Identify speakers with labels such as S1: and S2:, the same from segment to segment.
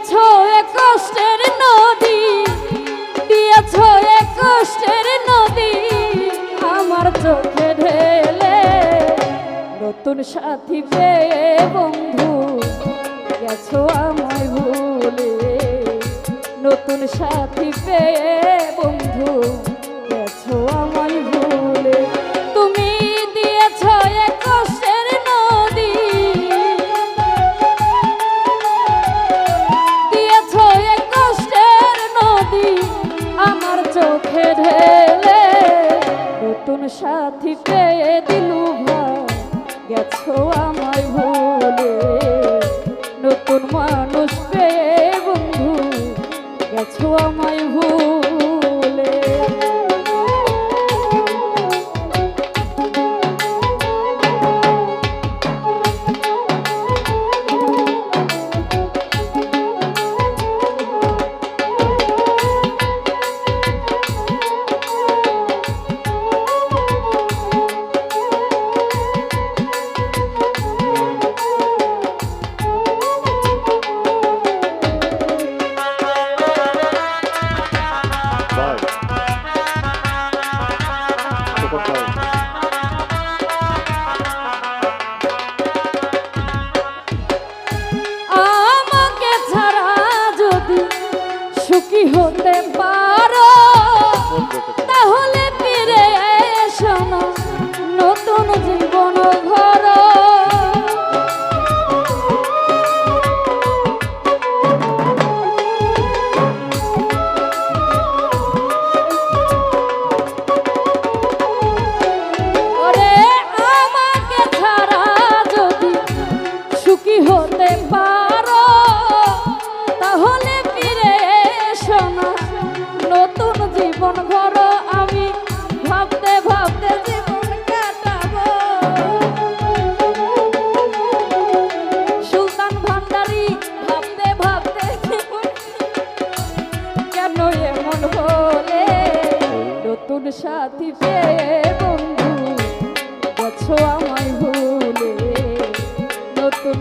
S1: দিয়েছ এক কষ্টের নদী, দিয়েছ এক কষ্টের নদী, আমার চোখে ঢেলে নতুন সাথী পেয়ে বন্ধু, গেছো আমায় ভুলে। নতুন সাথী পেয়ে বন্ধু আমায় ভোলে Boa tarde. আমায় ভুলে নতুন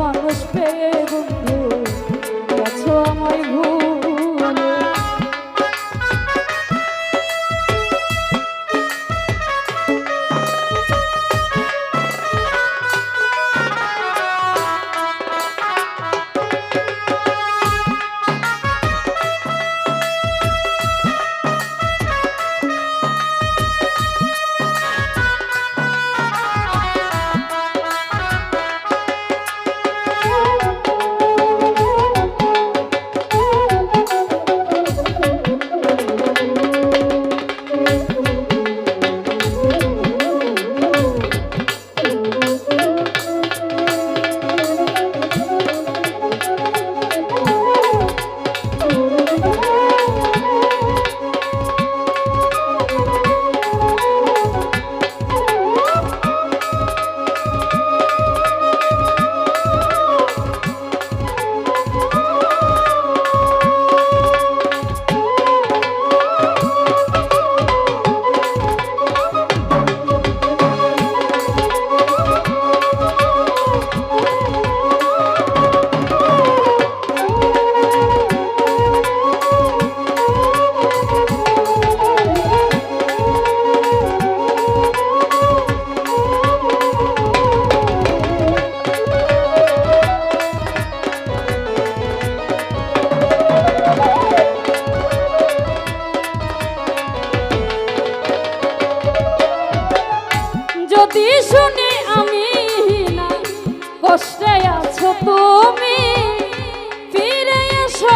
S1: মানুষ পেয়ে বন্ধু কষ্টে আছো তুমি। ফিরে এসো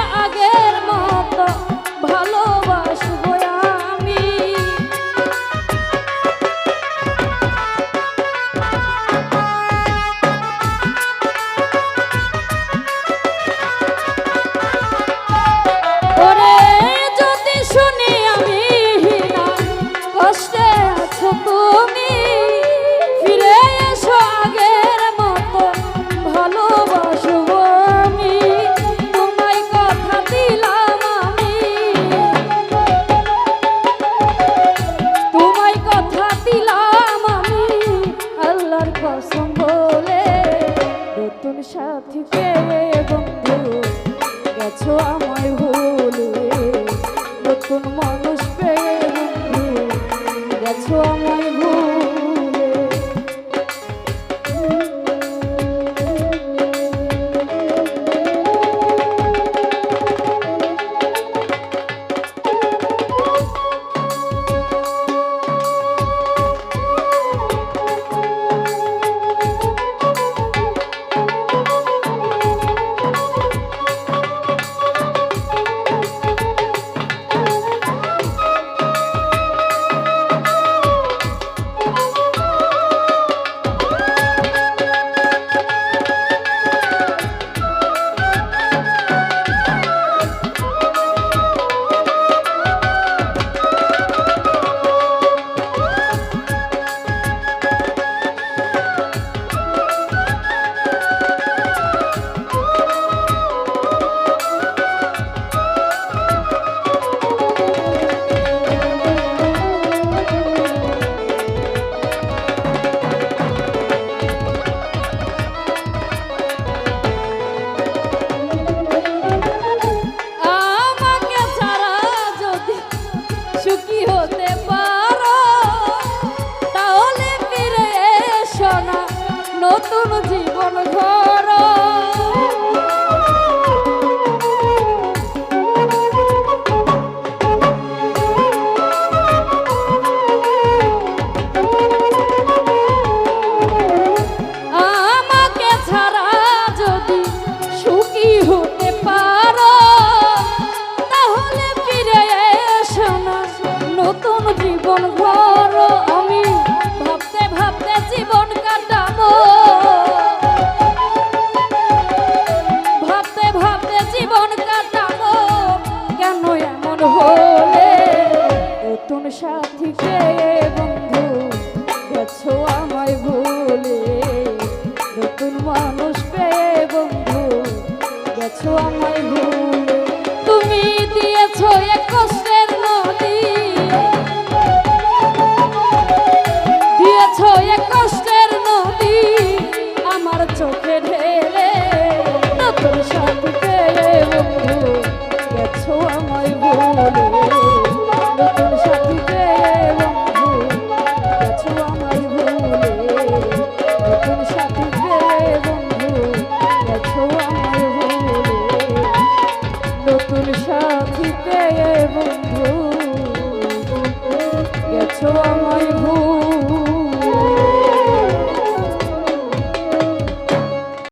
S1: জীবন ঘর